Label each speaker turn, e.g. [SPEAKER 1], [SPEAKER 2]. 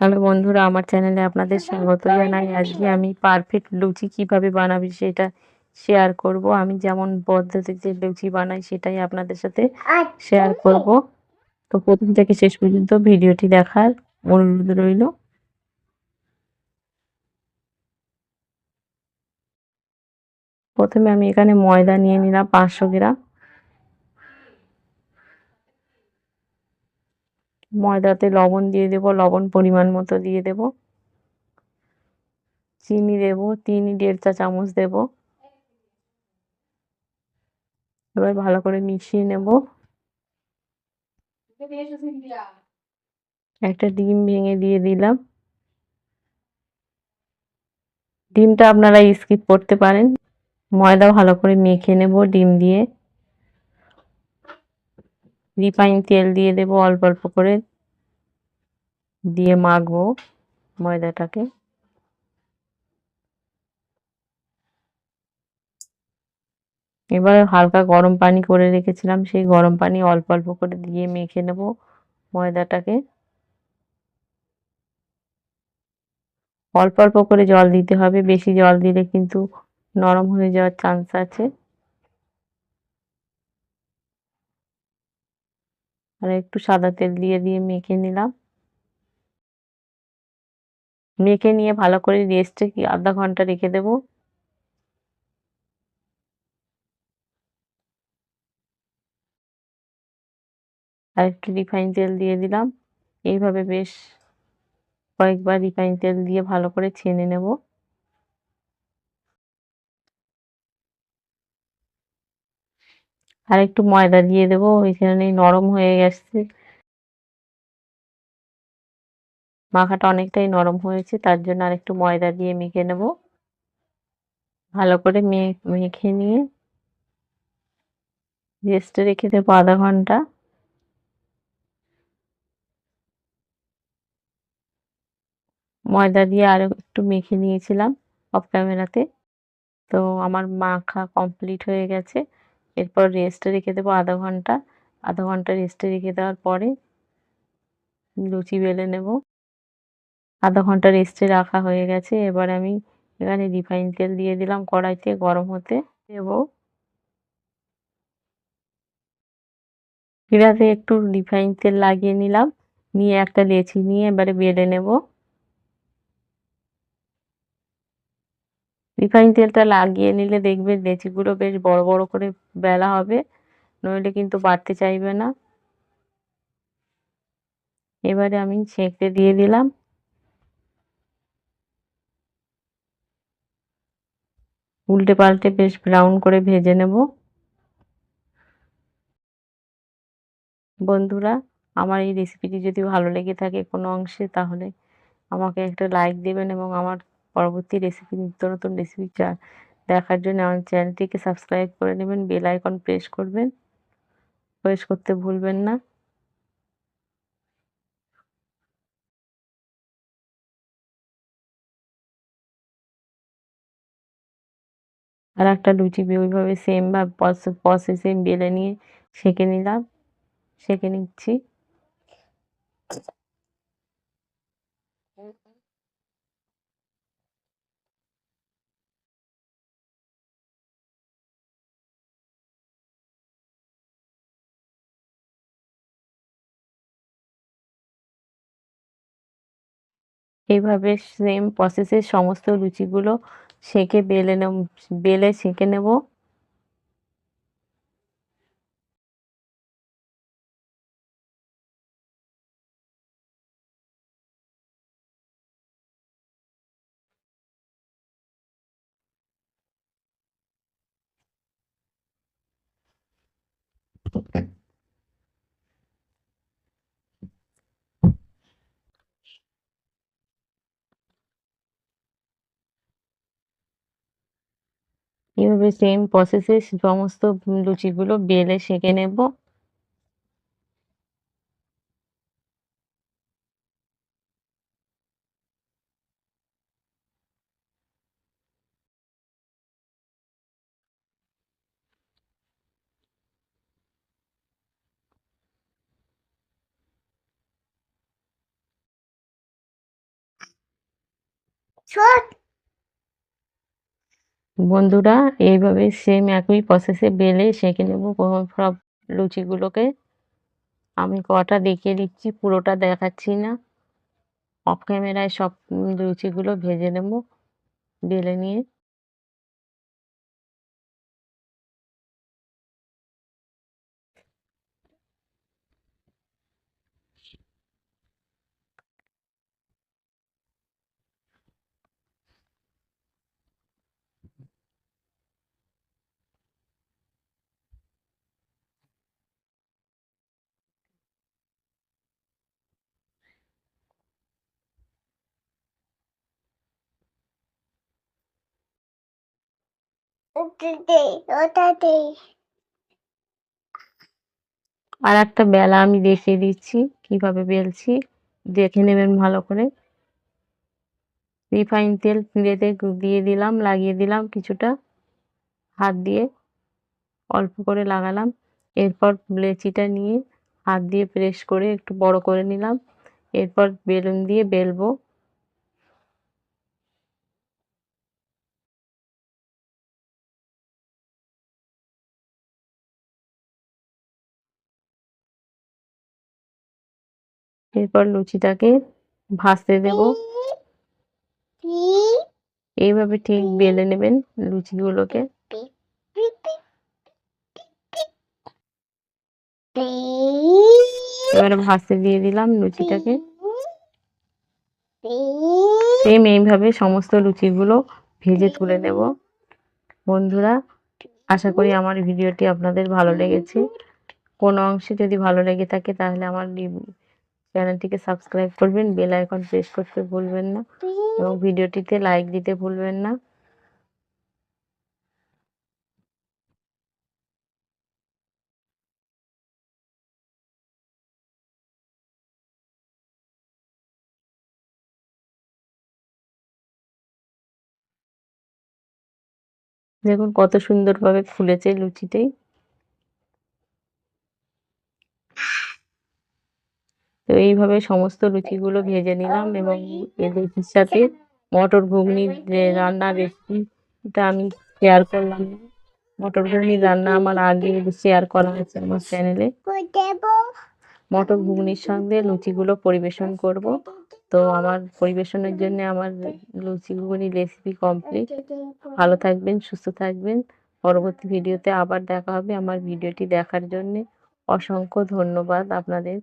[SPEAKER 1] Hello বন্ধুরা, আমার চ্যানেলে আপনাদের স্বাগত জানাই। আজকে আমি পারফেক্ট লুচি কীভাবে বানাবি সেটা শেয়ার করব। আমি যেমন পদ্ধতিতে লুচি বানাই সেটাই আপনাদের সাথে শেয়ার করব। তো প্রথম থেকে শেষ পর্যন্ত ভিডিওটি দেখার অনুরোধ রইল। প্রথমে আমি এখানে ময়দা নিয়ে নিলাম পাঁচশো গ্রাম। ময়দাতে লবণ দিয়ে দেব, লবণ পরিমাণ মতো দিয়ে দেব। চিনি দেব, চিনি দেড় চা চামচ দেব। এবার ভালো করে মিশিয়ে নেব। একটা ডিম ভেঙে দিয়ে দিলাম। ডিমটা আপনারা স্কিপ করতে পারেন। ময়দা ভালো করে মেখে নেব ডিম দিয়ে। রিফাইন তেল দিয়ে দেব, অল্প অল্প করে। দিয়ে মাখবো ময়দাটাকে। এবার হালকা গরম পানি করে রেখেছিলাম, সেই গরম পানি অল্প অল্প করে দিয়ে মেখে নেব ময়দাটাকে। অল্প অল্প করে জল দিতে হবে, বেশি জল দিলে কিন্তু নরম হয়ে যাওয়ার চান্স আছে। আর একটু সাদা তেল দিয়ে দিয়ে মেখে নিলাম। মেখে নিয়ে ভালো করে রেস্টে কি আধা ঘণ্টা রেখে দেব। আর একটু রিফাইন তেল দিয়ে দিলাম। এইভাবে বেশ কয়েকবার রিফাইন তেল দিয়ে ভালো করে ছেনে নেব। আর একটু ময়দা দিয়ে দেবো ওইখানে নরম হয়ে গেছে। মাখাটা অনেকটাই নরম হয়েছে, তার জন্য আর একটু ময়দা দিয়ে মেখে নেব। ভালো করে মেখে নিয়ে রেস্টে রেখে দেবো আধা ঘণ্টা। ময়দা দিয়ে আরও একটু মেখে নিয়েছিলাম, অফ ক্যামেরাতে। তো আমার মাখা কমপ্লিট হয়ে গেছে। এরপর রেস্টে রেখে দেবো আধা ঘণ্টা। আধা ঘণ্টা রেস্টে রেখে দেওয়ার পরে লুচি বেলে নেব। আধা ঘণ্টা রেস্টে রাখা হয়ে গেছে। এবার আমি এখানে রিফাইন তেল দিয়ে দিলাম কড়াইতে গরম হতে। দেব। শিরাতে একটু রিফাইন তেল লাগিয়ে নিলাম। নিয়ে একটা লেচি নিয়ে এবারে বেলে নেব। রিফাইন তেলটা লাগিয়ে নিলে দেখবে লেচিগুলো বেশ বড় বড় করে বেলা হবে, নইলে কিন্তু বাড়তে চাইবে না। এবারে আমি ছেঁকতে দিয়ে দিলাম। উল্টে পাল্টে বেশ ব্রাউন করে ভেজে নেব। বন্ধুরা, আমার এই রেসিপিটি যদি ভালো লেগে থাকে কোনো অংশে, তাহলে আমাকে একটা লাইক দেবেন এবং আমার পরবর্তী রেসিপি নিত্য নতুন রেসিপি দেখার জন্য আমার চ্যানেলটিকে সাবস্ক্রাইব করে নেবেন বেল আইকন প্রেস করবেন। প্রেস করতে ভুলবেন না। আর একটা লুচি ওইভাবে সেম বা প্রসেসে বেলে নিয়ে সেঁকে নিলাম। সেঁকে নিচ্ছি। এইভাবে সেম প্রসেসে সমস্ত লুচিগুলো সেঁকে বেলে নেব বেলে সেঁকে নেব। এভাবে সেম প্রসেসে সমস্ত লুচিগুলো বেলে সেঁকে নেব। ছোট বন্ধুরা, এইভাবে সেম একই প্রসেসে বেলে সেঁকে নেব। সব লুচিগুলোকে আমি কটা দেখিয়ে দিচ্ছি, পুরোটা দেখাচ্ছি না। অফ ক্যামেরায় সব লুচিগুলো ভেজে নেব, বেলে নিয়ে। আর একটা বেলা আমি দেখিয়ে দিচ্ছি, কীভাবে বেলছি, দেখে নেবেন ভালো করে। রিফাইন তেল পিঁড়েতে দিয়ে দিলাম, লাগিয়ে দিলাম কিছুটা, হাত দিয়ে অল্প করে লাগালাম। এরপর লেচিটা নিয়ে হাত দিয়ে প্রেস করে একটু বড় করে নিলাম। এরপর বেলুন দিয়ে বেলবো। এরপর লুচিটাকে ভাজতে দেব। এইভাবে ঠিক বেলে নেবেন লুচিগুলোকে। এবারে ভাজতে দিয়ে দিলাম লুচিটাকে। সেম এইভাবে সমস্ত লুচিগুলো ভেজে তুলে নেব। বন্ধুরা, আশা করি আমার ভিডিওটি আপনাদের ভালো লেগেছে। কোনো অংশে যদি ভালো লেগে থাকে, তাহলে আমার চ্যানেলটিকে সাবস্ক্রাইব করবেন বেল আইকন প্রেস করতে ভুলবেন না এবং ভিডিওটিতে লাইক দিতে ভুলবেন না। দেখুন কত সুন্দরভাবে ফুলেছে লুচিটাই। তো এইভাবে সমস্ত লুচিগুলো ভেজে নিলাম এবং এদের সাথে মটর ঘুগনির যে রান্নার রেসিপিটা আমি শেয়ার করলাম। মটর ঘুগনির রান্না আমার আগে শেয়ার করা আছে আমার চ্যানেলে মটর ঘুগনির সঙ্গে লুচিগুলো পরিবেশন করব। তো আমার পরিবেশনের জন্য আমার লুচি ঘুগনি রেসিপি কমপ্লিট ভালো থাকবেন, সুস্থ থাকবেন। পরবর্তী ভিডিওতে আবার দেখা হবে। আমার ভিডিওটি দেখার জন্যে অসংখ্য ধন্যবাদ আপনাদের।